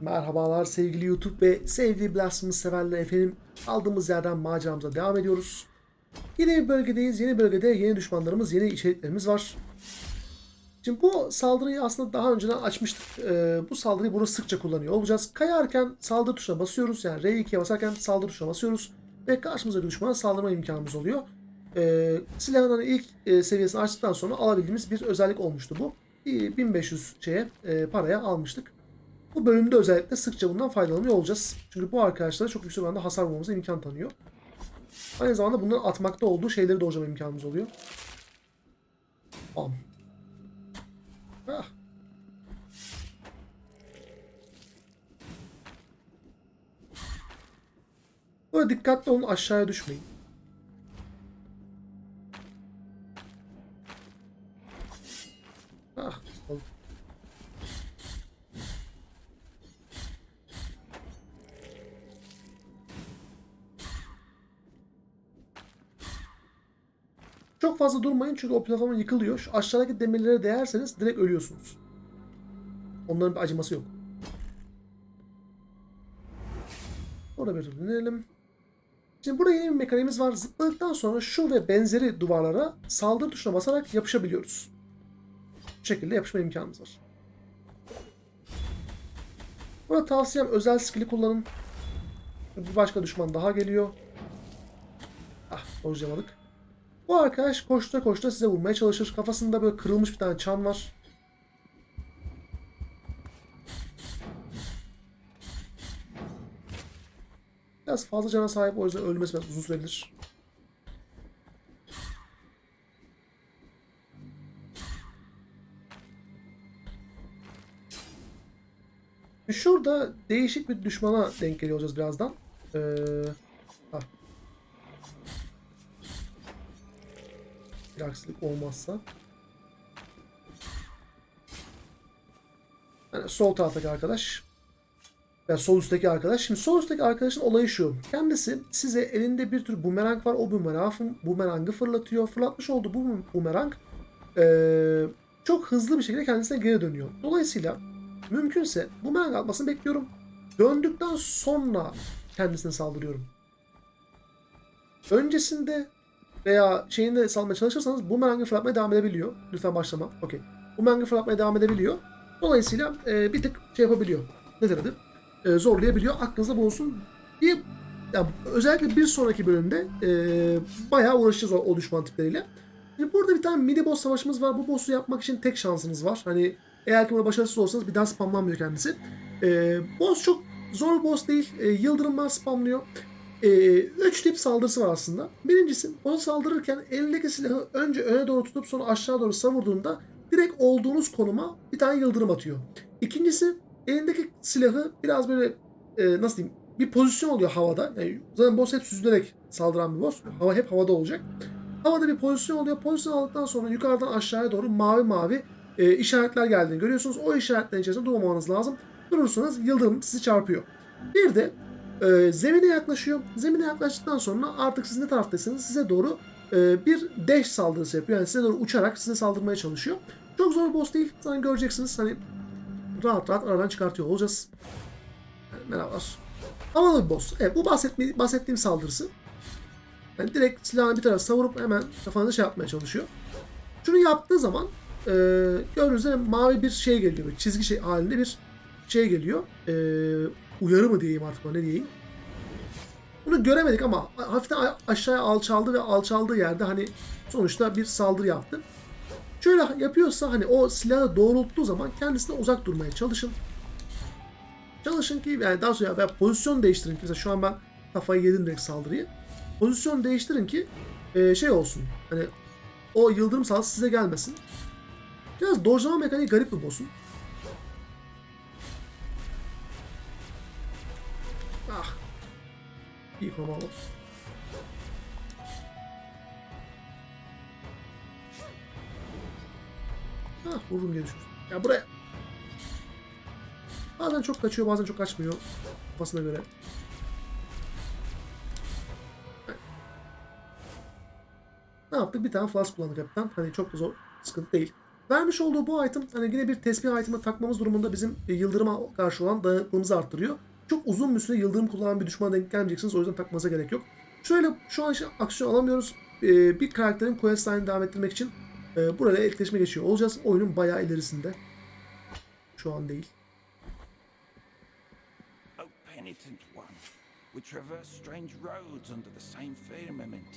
Merhabalar sevgili YouTube ve sevgili Blasphemous severler efendim. Aldığımız yerden maceramıza devam ediyoruz. Yeni bir bölgedeyiz. Yeni bölgede yeni düşmanlarımız, yeni içeriklerimiz var. Şimdi bu saldırıyı aslında daha önceden açmıştık. Ee, bu saldırıyı burada sıkça kullanıyor olacağız. Kayarken saldırı tuşuna basıyoruz. Yani R2'ye basarken saldırı tuşuna basıyoruz. Ve karşımıza düşmana saldırma imkanımız oluyor. Ee, silahın ilk e, seviyesini açtıktan sonra alabildiğimiz bir özellik olmuştu bu. Bir 1500 şeye e, paraya almıştık. Bu bölümde özellikle sıkça bundan faydalanıyor olacağız. Çünkü bu arkadaşlara çok yüksek oranda hasar vurmamıza imkan tanıyor. Aynı zamanda bunların atmakta olduğu şeyleri doğrulama imkanımız oluyor. Bam. Ah. Böyle dikkatli olun aşağıya düşmeyin. Fazla durmayın çünkü o platform yıkılıyor. Şu aşağıdaki demirlere değerseniz direkt ölüyorsunuz. Onların bir acıması yok. Orada bir dinleyelim. Şimdi burada yeni bir mekaniğimiz var. Zıpladıktan sonra şu ve benzeri duvarlara saldırı tuşuna basarak yapışabiliyoruz. Bu şekilde yapışma imkanımız var. Burada tavsiyem özel skill'i kullanın. Bir başka düşman daha geliyor. Ah, dojlamadık. Bu arkadaş koşta koşta size vurmaya çalışır. Kafasında böyle kırılmış bir tane çan var. Biraz fazla cana sahip o yüzden ölmesi biraz uzun sürebilir. Şurada değişik bir düşmana denk geliyor olacağız birazdan. Ee, Bir aksilik olmazsa. Yani sol taraftaki arkadaş. Yani sol üstteki arkadaş. Şimdi sol üstteki arkadaşın olayı şu. Kendisi size elinde bir tür bumerang var. O bumerangı fırlatıyor. Fırlatmış olduğu bu bumerang eee, çok hızlı bir şekilde kendisine geri dönüyor. Dolayısıyla mümkünse bumerang atmasını bekliyorum. Döndükten sonra kendisine saldırıyorum. Öncesinde veya şeyinde salmaya çalışırsanız bumerangı fırlatmaya devam edebiliyor. Lütfen başlama. Okey. Bumerangı fırlatmaya devam edebiliyor. Dolayısıyla e, bir tık şey yapabiliyor. Nedir adı? E, zorlayabiliyor. Aklınızda bulunsun. Bir, ya, özellikle bir sonraki bölümde e, bayağı uğraşacağız o, o düşman tipleriyle. Şimdi burada bir tane mini boss savaşımız var. Bu boss'u yapmak için tek şansınız var. Hani eğer ki buna başarısız olursanız bir daha spamlanmıyor kendisi. E, boss çok zor boss değil. E, yıldırımlar spamlıyor. E, üç tip saldırısı var aslında. Birincisi onu saldırırken elindeki silahı önce öne doğru tutup sonra aşağı doğru savurduğunda direkt olduğunuz konuma bir tane yıldırım atıyor. İkincisi elindeki silahı biraz böyle e, nasıl diyeyim bir pozisyon oluyor havada. Yani zaten boss hep süzülerek saldıran bir boss. Hava hep havada olacak. Havada bir pozisyon oluyor. Pozisyon aldıktan sonra yukarıdan aşağıya doğru mavi mavi e, işaretler geldiğini görüyorsunuz. O işaretlerin içerisinde durmamanız lazım. Durursanız yıldırım sizi çarpıyor. Bir de e, zemine yaklaşıyor. Zemine yaklaştıktan sonra artık siz ne taraftaysanız size doğru e, bir dash saldırısı yapıyor. Yani size doğru uçarak size saldırmaya çalışıyor. Çok zor bir boss değil. Zaten göreceksiniz. Hani rahat rahat aradan çıkartıyor olacağız. Yani merhabalar. Havalı bir boss. Evet bu bahsetmi, bahsettiğim saldırısı. Yani direkt silahını bir tarafa savurup hemen kafanızı şey yapmaya çalışıyor. Şunu yaptığı zaman e, gördüğünüz üzere mavi bir şey geliyor. Böyle çizgi şey halinde bir şey geliyor. E, uyarı mı diyeyim artık ne diyeyim. Bunu göremedik ama hafiften aşağıya alçaldı ve alçaldığı yerde hani sonuçta bir saldırı yaptı. Şöyle yapıyorsa hani o silahı doğrulttuğu zaman kendisine uzak durmaya çalışın. Çalışın ki yani daha sonra veya pozisyon değiştirin ki mesela şu an ben kafayı yedim direkt saldırıyı. Pozisyon değiştirin ki e, şey olsun. Hani o yıldırım saldırısı size gelmesin. Biraz dojlama mekaniği garip bir boss'un. İyi komando. Ah vururum diye düşünüyorum. Ya buraya. Bazen çok kaçıyor bazen çok kaçmıyor. Kafasına göre. Ne yaptık? Bir tane flask kullandık hepten. Hani çok zor sıkıntı değil. Vermiş olduğu bu item hani yine bir tespih item'ı takmamız durumunda bizim e, yıldırıma karşı olan dayanıklılığımızı arttırıyor. Çok uzun bir süre yıldırım kullanan bir düşmana denk gelmeyeceksiniz. O yüzden takmanıza gerek yok. Şöyle şu an işte aksiyon alamıyoruz. Ee, bir karakterin quest line'ı devam ettirmek için e, buraya etkileşime geçiyor olacağız. Oyunun bayağı ilerisinde. Şu an değil. O penitent one, we traverse strange roads under the same firmament,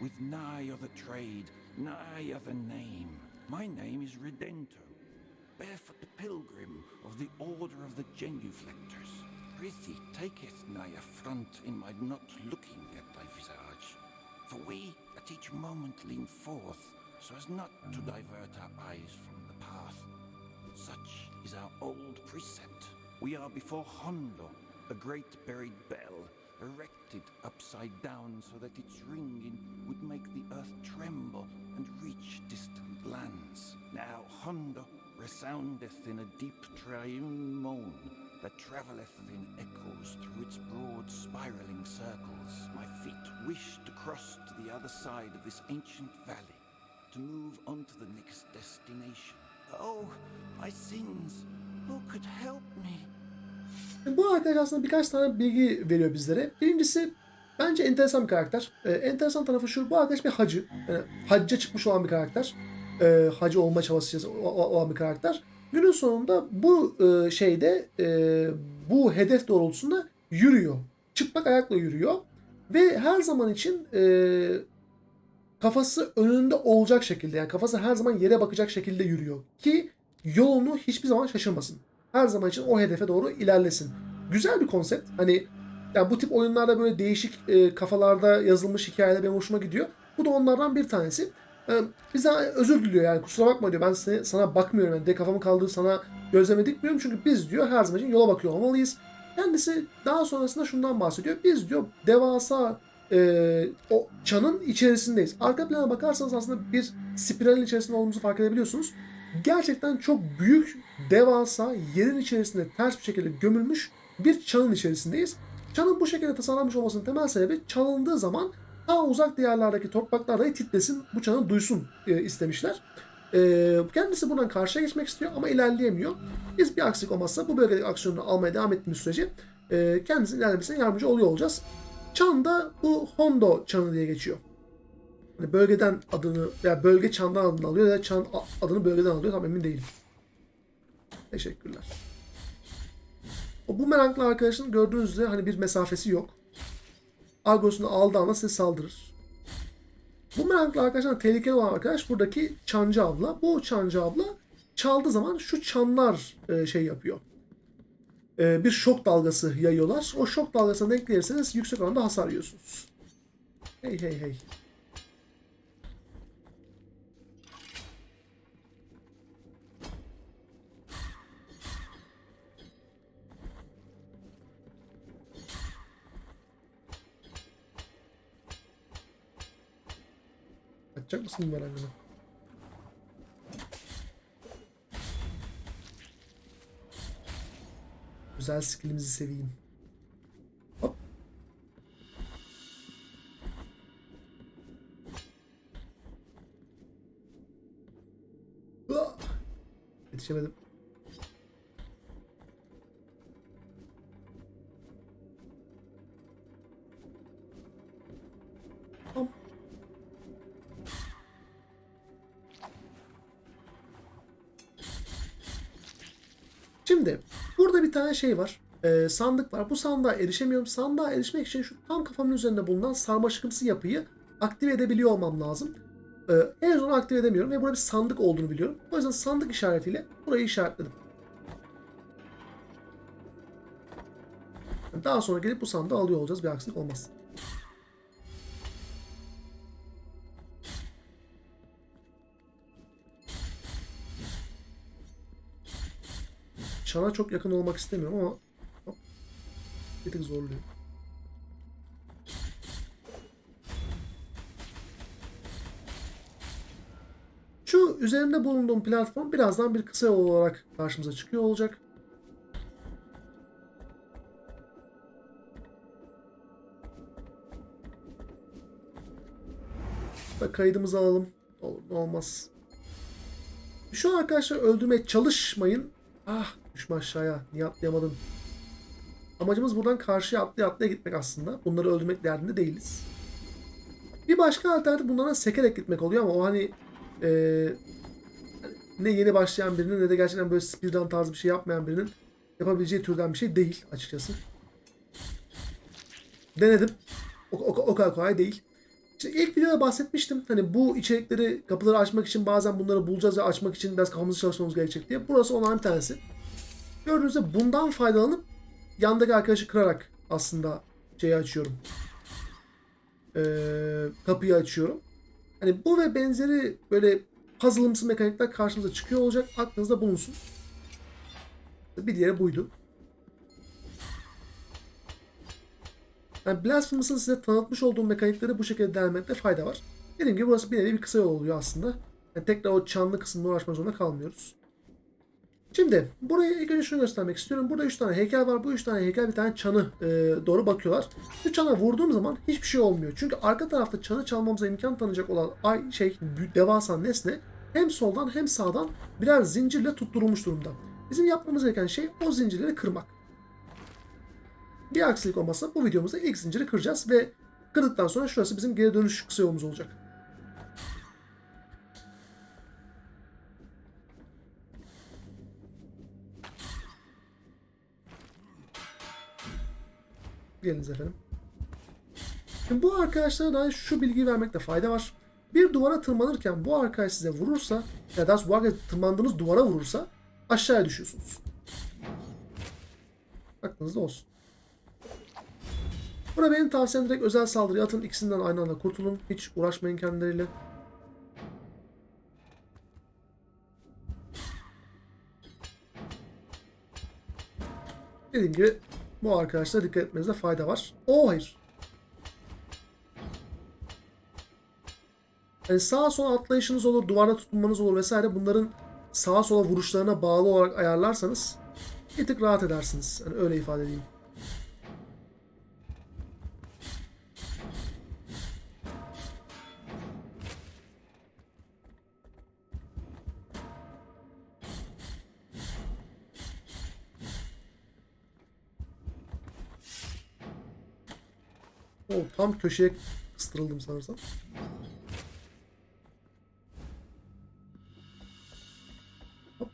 with nigh other trade, nigh other name. My name is Redento, barefoot pilgrim of the Order of the Genuflectors. Prithee taketh nigh affront in my not looking at thy visage, for we at each moment lean forth, so as not to divert our eyes from the path. Such is our old precept. We are before Hondo, a great buried bell, erected upside down so that its ringing would make the earth tremble and reach distant lands. Now Hondo resoundeth in a deep triune moan that travelleth in echoes through its broad spiraling circles. My feet wish to cross to the other side of this ancient valley, to move on to the next destination. Oh, my sins! Who could help me? Bu arkadaş aslında birkaç tane bilgi veriyor bizlere. Birincisi bence enteresan bir karakter. Ee, enteresan tarafı şu, bu arkadaş bir hacı. Yani hacca çıkmış olan bir karakter. Ee, hacı olma çabası olan bir karakter. Günün sonunda bu e, şeyde e, bu hedef doğrultusunda yürüyor. Çıplak ayakla yürüyor. Ve her zaman için e, kafası önünde olacak şekilde yani kafası her zaman yere bakacak şekilde yürüyor. Ki yolunu hiçbir zaman şaşırmasın. Her zaman için o hedefe doğru ilerlesin. Güzel bir konsept. Hani ya bu tip oyunlarda böyle değişik e, kafalarda yazılmış hikayeler benim hoşuma gidiyor. Bu da onlardan bir tanesi. E, bize özür diliyor yani kusura bakma diyor. Ben seni, sana bakmıyorum. Yani de kafamı kaldırıp sana gözleme dikmiyorum. Çünkü biz diyor her zaman için yola bakıyor olmalıyız. Kendisi daha sonrasında şundan bahsediyor. Biz diyor devasa e, o çanın içerisindeyiz. Arka plana bakarsanız aslında bir spiralin içerisinde olduğumuzu fark edebiliyorsunuz. Gerçekten çok büyük, devasa, yerin içerisinde ters bir şekilde gömülmüş bir çanın içerisindeyiz. Çanın bu şekilde tasarlanmış olmasının temel sebebi çalındığı zaman daha uzak diyarlardaki topraklar dahi titresin, bu çanı duysun e, istemişler. E, kendisi buradan karşıya geçmek istiyor ama ilerleyemiyor. Biz bir aksilik olmazsa bu bölgedeki aksiyonunu almaya devam ettiğimiz sürece e, kendisinin ilerlemesine yardımcı oluyor olacağız. Çan da bu Hondo çanı diye geçiyor. Hani bölgeden adını veya bölge çandan adını alıyor ya da çan adını bölgeden alıyor tam emin değilim. Teşekkürler. O bu meraklı arkadaşın gördüğünüz üzere hani bir mesafesi yok. Agrosunu aldığı anda size saldırır. Bu meraklı arkadaşlar tehlikeli olan arkadaş buradaki çancı abla. Bu çancı abla çaldığı zaman şu çanlar e, şey yapıyor. E, bir şok dalgası yayıyorlar. O şok dalgasına denk gelirseniz yüksek oranda hasar yiyorsunuz. Hey hey hey. Açacak mısın bumerangını? Güzel skillimizi seveyim. Hop. Yetişemedim. Şey var. Ee, sandık var. Bu sandığa erişemiyorum. Sandığa erişmek için şu tam kafamın üzerinde bulunan sarmaşıkımsı yapıyı aktive edebiliyor olmam lazım. Ee, henüz onu aktive edemiyorum ve burada bir sandık olduğunu biliyorum. O yüzden sandık işaretiyle burayı işaretledim. Daha sonra gelip bu sandığı alıyor olacağız. Bir aksilik olmaz. Çana çok yakın olmak istemiyorum ama hop, bir tık zorluyor. Şu üzerinde bulunduğum platform birazdan bir kısa yol olarak karşımıza çıkıyor olacak. Da kaydımızı alalım. Olur mu olmaz. Şu arkadaşlar öldürmeye çalışmayın. Ah düşme aşağıya. Niye atlayamadım? Amacımız buradan karşıya atlaya atlaya gitmek aslında. Bunları öldürmek derdinde değiliz. Bir başka alternatif bunlara sekerek gitmek oluyor ama o hani eee, ne yeni başlayan birinin ne de gerçekten böyle speedrun tarzı bir şey yapmayan birinin yapabileceği türden bir şey değil açıkçası. Denedim. O, o, o kadar kolay değil. İşte ilk videoda bahsetmiştim. Hani bu içerikleri, kapıları açmak için bazen bunları bulacağız ve açmak için biraz kafamızı çalışmamız gerekecek diye. Burası onların bir tanesi. Gördüğünüzde bundan faydalanıp yandaki arkadaşı kırarak aslında şeyi açıyorum. Ee, kapıyı açıyorum. Hani bu ve benzeri böyle puzzle'ımsı mekanikler karşımıza çıkıyor olacak. Aklınızda bulunsun. Bir diğeri buydu. Yani Blasphemous'ın size tanıtmış olduğum mekanikleri bu şekilde denemekte fayda var. Dediğim gibi burası bir nevi bir kısa yol oluyor aslında. Yani tekrar o çanlı kısımla uğraşmak zorunda kalmıyoruz. Şimdi buraya ilk önce şunu göstermek istiyorum. Burada 3 tane heykel var. Bu 3 tane heykel bir tane çanı e, doğru bakıyorlar. Şu çana vurduğum zaman hiçbir şey olmuyor. Çünkü arka tarafta çanı çalmamıza imkan tanıyacak olan ay şey devasa nesne hem soldan hem sağdan birer zincirle tutturulmuş durumda. Bizim yapmamız gereken şey o zincirleri kırmak. Bir aksilik olmazsa bu videomuzda ilk zinciri kıracağız ve kırdıktan sonra şurası bizim geri dönüş kısa yolumuz olacak. Geliniz efendim. Şimdi bu arkadaşlara da şu bilgiyi vermekte fayda var. Bir duvara tırmanırken bu arkadaş size vurursa ya da bu arkadaş tırmandığınız duvara vurursa aşağıya düşüyorsunuz. Aklınızda olsun. Burada benim tavsiyem direkt özel saldırıya atın. ikisinden aynı anda kurtulun. Hiç uğraşmayın kendileriyle. Dediğim gibi bu arkadaşlara dikkat etmenizde fayda var. O hayır. Yani sağa sola atlayışınız olur, duvarda tutunmanız olur vesaire. Bunların sağa sola vuruşlarına bağlı olarak ayarlarsanız bir tık rahat edersiniz. Yani öyle ifade edeyim. Köşeye kıstırıldım sanırsam. Hop.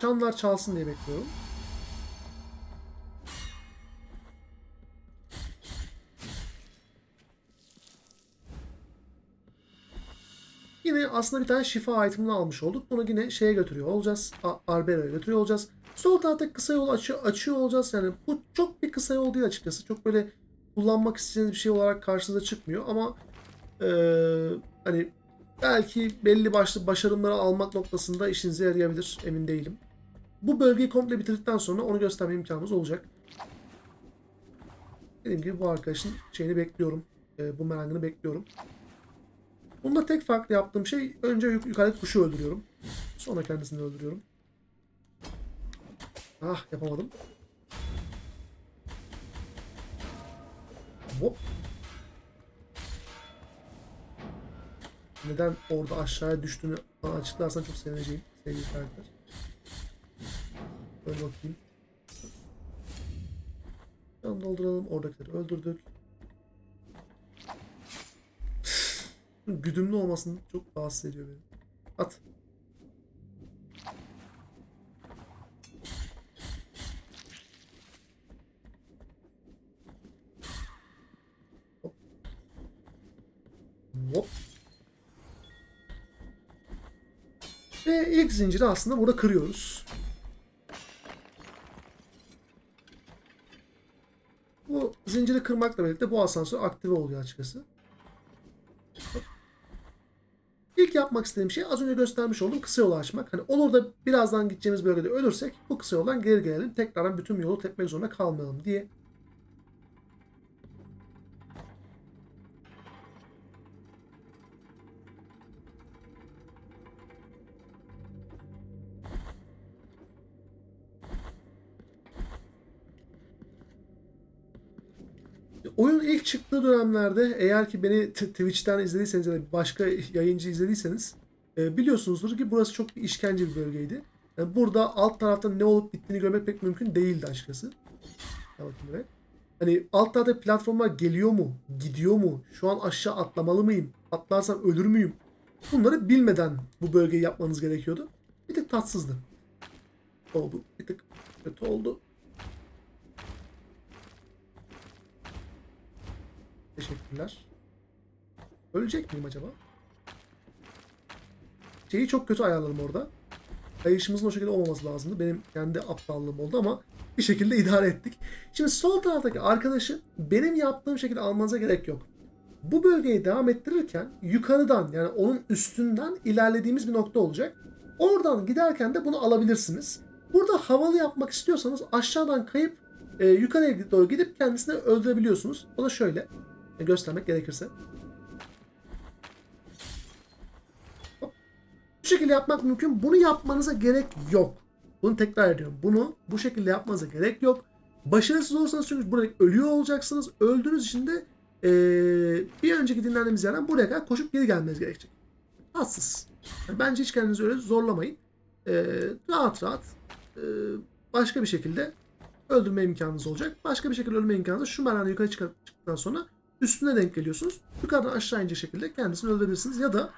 Çanlar çalsın diye bekliyorum. Aslında bir tane şifa itemini almış olduk. Bunu yine şeye götürüyor olacağız. Arbero'ya götürüyor olacağız. Sol taraftaki kısa yolu açıyor, açıyor olacağız. Yani bu çok bir kısa yol değil açıkçası. Çok böyle kullanmak istediğiniz bir şey olarak karşınıza çıkmıyor ama eee, hani belki belli başlı başarımları almak noktasında işinize yarayabilir. Emin değilim. Bu bölgeyi komple bitirdikten sonra onu gösterme imkanımız olacak. Dediğim gibi bu arkadaşın şeyini bekliyorum. Eee bu merangını bekliyorum. Bunda tek farklı yaptığım şey önce yuk- yukarıdaki kuşu öldürüyorum. Sonra kendisini öldürüyorum. Ah yapamadım. Hop. Neden orada aşağıya düştüğünü bana açıklarsan çok sevineceğim sevgili karakter. Böyle bakayım. Can dolduralım. Oradakileri öldürdük. Güdümlü olmasını çok rahatsız ediyor beni. At. Hop. Hop. Ve ilk zinciri aslında burada kırıyoruz. Bu zinciri kırmakla birlikte bu asansör aktive oluyor açıkçası. İlk yapmak istediğim şey az önce göstermiş olduğum kısa yolu açmak. Hani olur da birazdan gideceğimiz bölgede ölürsek bu kısa yoldan geri gelelim. Tekrardan bütün yolu tepmek zorunda kalmayalım diye. Çıktığı dönemlerde eğer ki beni Twitch'ten izlediyseniz ya da başka yayıncı izlediyseniz e, biliyorsunuzdur ki burası çok bir işkence bir bölgeydi. Yani burada alt tarafta ne olup bittiğini görmek pek mümkün değildi açıkçası. Bakayım. Hani alt tarafta platformlar geliyor mu? Gidiyor mu? Şu an aşağı atlamalı mıyım? Atlarsam ölür müyüm? Bunları bilmeden bu bölgeyi yapmanız gerekiyordu. Bir tık tatsızdı. Oldu. Bir tık kötü oldu. Teşekkürler. Ölecek miyim acaba? Şeyi çok kötü ayarladım orada. Kayışımızın o şekilde olmaması lazımdı. Benim kendi aptallığım oldu ama bir şekilde idare ettik. Şimdi sol taraftaki arkadaşı benim yaptığım şekilde almanıza gerek yok. Bu bölgeyi devam ettirirken yukarıdan yani onun üstünden ilerlediğimiz bir nokta olacak. Oradan giderken de bunu alabilirsiniz. Burada havalı yapmak istiyorsanız aşağıdan kayıp e, yukarıya doğru gidip kendisini öldürebiliyorsunuz. O da şöyle. E, göstermek gerekirse. Bu şekilde yapmak mümkün. Bunu yapmanıza gerek yok. Bunu tekrar ediyorum. Bunu bu şekilde yapmanıza gerek yok. Başarısız olursanız çünkü burada ölüyor olacaksınız. Öldüğünüz için de eee, bir önceki dinlendiğimiz yerden buraya kadar koşup geri gelmeniz gerekecek. Tatsız. Yani bence hiç kendinizi öyle zorlamayın. Eee, rahat rahat eee, başka bir şekilde öldürme imkanınız olacak. Başka bir şekilde ölme imkanınız şu merdivenle yukarı çıktıktan sonra üstüne denk geliyorsunuz. Yukarıdan aşağı inecek şekilde kendisini öldürebilirsiniz ya da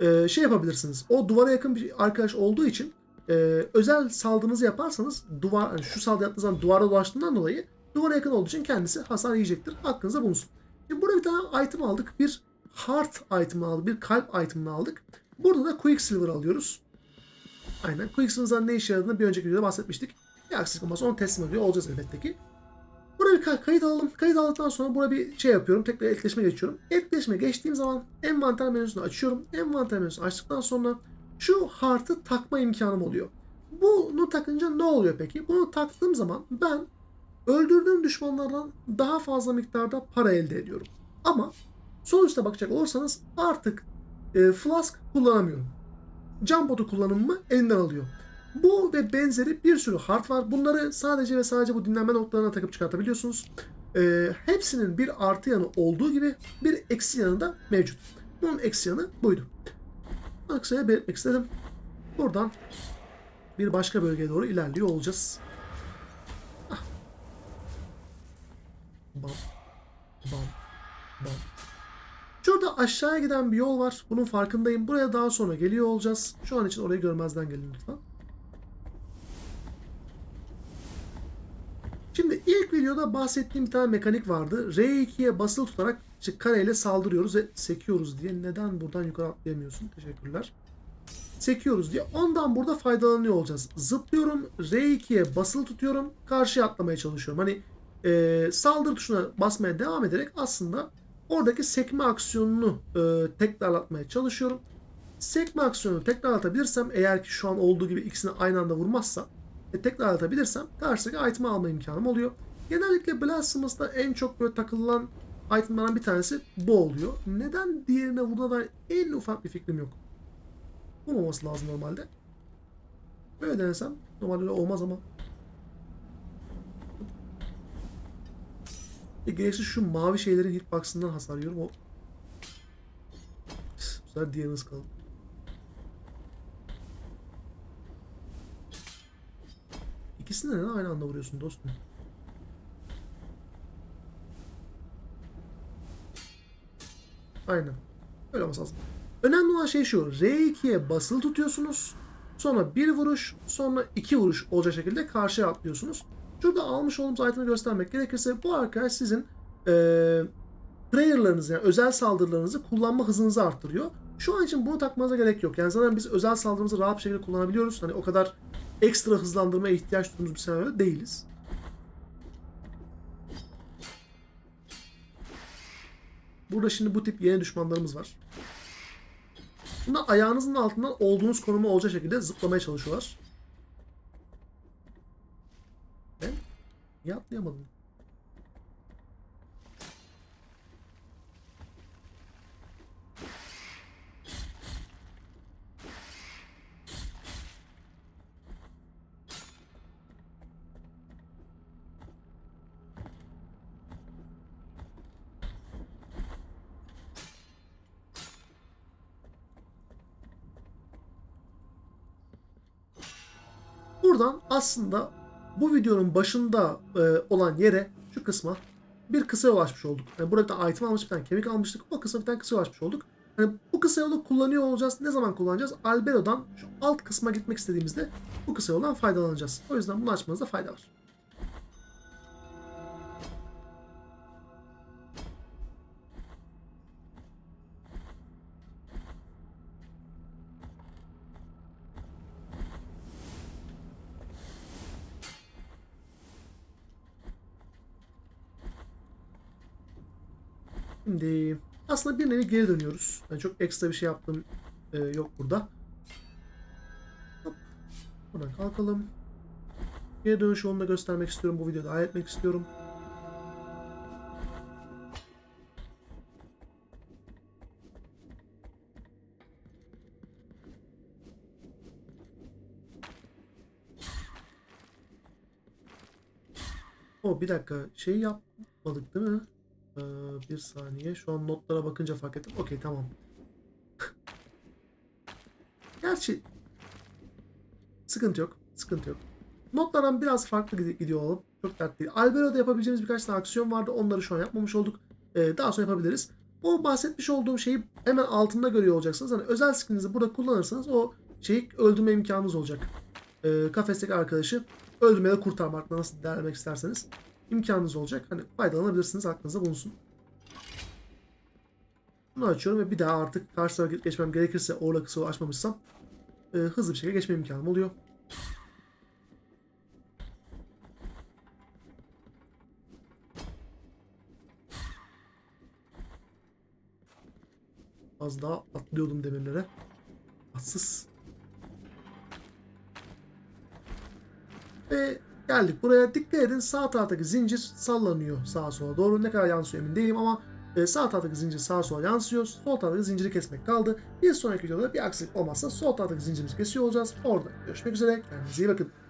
e, şey yapabilirsiniz. O duvara yakın bir arkadaş olduğu için e, özel saldırınızı yaparsanız duvar hani şu saldırı yaptığınız zaman duvara dolaştığından dolayı duvara yakın olduğu için kendisi hasar yiyecektir. Aklınıza bulunsun. Şimdi burada bir tane item aldık. Bir heart item aldık. Bir kalp itemını aldık. Burada da Quicksilver alıyoruz. Aynen. Quicksilver'ın ne işe yaradığını bir önceki videoda bahsetmiştik. Bir aksilik onu teslim ediyor olacağız elbette ki. Buraya bir kay- kayıt alalım. Kayıt aldıktan sonra buraya bir şey yapıyorum. Tekrar etkileşime geçiyorum. Etkileşime geçtiğim zaman envanter menüsünü açıyorum. Envanter menüsünü açtıktan sonra şu hartı takma imkanım oluyor. Bunu takınca ne oluyor peki? Bunu taktığım zaman ben öldürdüğüm düşmanlardan daha fazla miktarda para elde ediyorum. Ama sonuçta bakacak olursanız artık e, flask kullanamıyorum. Jump botu kullanımımı elinden alıyor. Bu ve benzeri bir sürü hard var. Bunları sadece ve sadece bu dinlenme noktalarına takıp çıkartabiliyorsunuz. Ee, hepsinin bir artı yanı olduğu gibi bir eksi yanı da mevcut. Bunun eksi yanı buydu. Kısaca belirtmek istedim. Buradan bir başka bölgeye doğru ilerliyor olacağız. Ah. Bam. Bam. Bam. Şurada aşağıya giden bir yol var. Bunun farkındayım. Buraya daha sonra geliyor olacağız. Şu an için orayı görmezden gelin lütfen. Şimdi ilk videoda bahsettiğim bir tane mekanik vardı. R2'ye basılı tutarak kareyle saldırıyoruz ve sekiyoruz diye. Neden buradan yukarı atlayamıyorsun? Teşekkürler. Sekiyoruz diye. Ondan burada faydalanıyor olacağız. Zıplıyorum. R2'ye basılı tutuyorum. Karşıya atlamaya çalışıyorum. Hani e, saldırı tuşuna basmaya devam ederek aslında oradaki sekme aksiyonunu e, tekrarlatmaya çalışıyorum. Sekme aksiyonunu tekrarlatabilirsem eğer ki şu an olduğu gibi ikisini aynı anda vurmazsa e, tekrar atabilirsem karşıdaki item'ı alma imkanım oluyor. Genellikle Blasphemous en çok böyle takılan itemlardan bir tanesi bu oluyor. Neden diğerine vurduğuna dair en ufak bir fikrim yok. Olmaması lazım normalde. Böyle denesem normalde olmaz ama. E, gereksiz şu mavi şeylerin hitbox'ından hasar yiyorum. O... Bu sefer diğerini ıskaladım. İkisini neden aynı anda vuruyorsun dostum? Aynen. Öyle olması lazım. Önemli olan şey şu. R2'ye basılı tutuyorsunuz. Sonra bir vuruş, sonra iki vuruş olacak şekilde karşıya atlıyorsunuz. Şurada almış olduğumuz item'i göstermek gerekirse bu arkadaş sizin eee prayer'larınızı yani özel saldırılarınızı kullanma hızınızı arttırıyor. Şu an için bunu takmanıza gerek yok. Yani zaten biz özel saldırımızı rahat bir şekilde kullanabiliyoruz. Hani o kadar ekstra hızlandırmaya ihtiyaç duyduğumuz bir senaryoda değiliz. Burada şimdi bu tip yeni düşmanlarımız var. Bunlar ayağınızın altından olduğunuz konuma olacak şekilde zıplamaya çalışıyorlar. Ben niye atlayamadım? Buradan aslında bu videonun başında e, olan yere şu kısma bir kısa yol açmış olduk. Yani burada bir tane item almıştık, bir tane kemik almıştık. O kısma bir tane kısa yol açmış olduk. Hani bu kısa yolu kullanıyor olacağız. Ne zaman kullanacağız? Albero'dan şu alt kısma gitmek istediğimizde bu kısa yoldan faydalanacağız. O yüzden bunu açmanızda fayda var. Şimdi aslında bir nevi geri dönüyoruz. Yani çok ekstra bir şey yaptım e, yok burada. Hop. Buradan kalkalım. Geri dönüş yolunu da göstermek istiyorum. Bu videoda dahil etmek istiyorum. O bir dakika şey yapmadık değil mi? Ee, bir saniye. Şu an notlara bakınca fark ettim. Okey tamam. Gerçi sıkıntı yok. Sıkıntı yok. Notlardan biraz farklı gidi- gidiyor olalım. Çok dert değil. Albero'da yapabileceğimiz birkaç tane aksiyon vardı. Onları şu an yapmamış olduk. Ee, daha sonra yapabiliriz. O bahsetmiş olduğum şeyi hemen altında görüyor olacaksınız. Hani özel skininizi burada kullanırsanız o şeyi öldürme imkanınız olacak. Ee, kafesteki arkadaşı öldürme ya da kurtarmak nasıl değerlemek isterseniz imkanınız olacak. Hani faydalanabilirsiniz aklınızda bulunsun. Bunu açıyorum ve bir daha artık karşı tarafa geçmem gerekirse orla kısa açmamışsam e, hızlı bir şekilde geçme imkanım oluyor. Az daha atlıyordum demirlere. Atsız. Ve geldik buraya. Dikkat edin sağ taraftaki zincir sallanıyor sağa sola doğru. Ne kadar yansıyor emin değilim ama e, sağ taraftaki zincir sağa sola yansıyor. Sol taraftaki zinciri kesmek kaldı. Bir sonraki videoda bir aksilik olmazsa sol taraftaki zincirimizi kesiyor olacağız. Orada görüşmek üzere. Kendinize iyi bakın.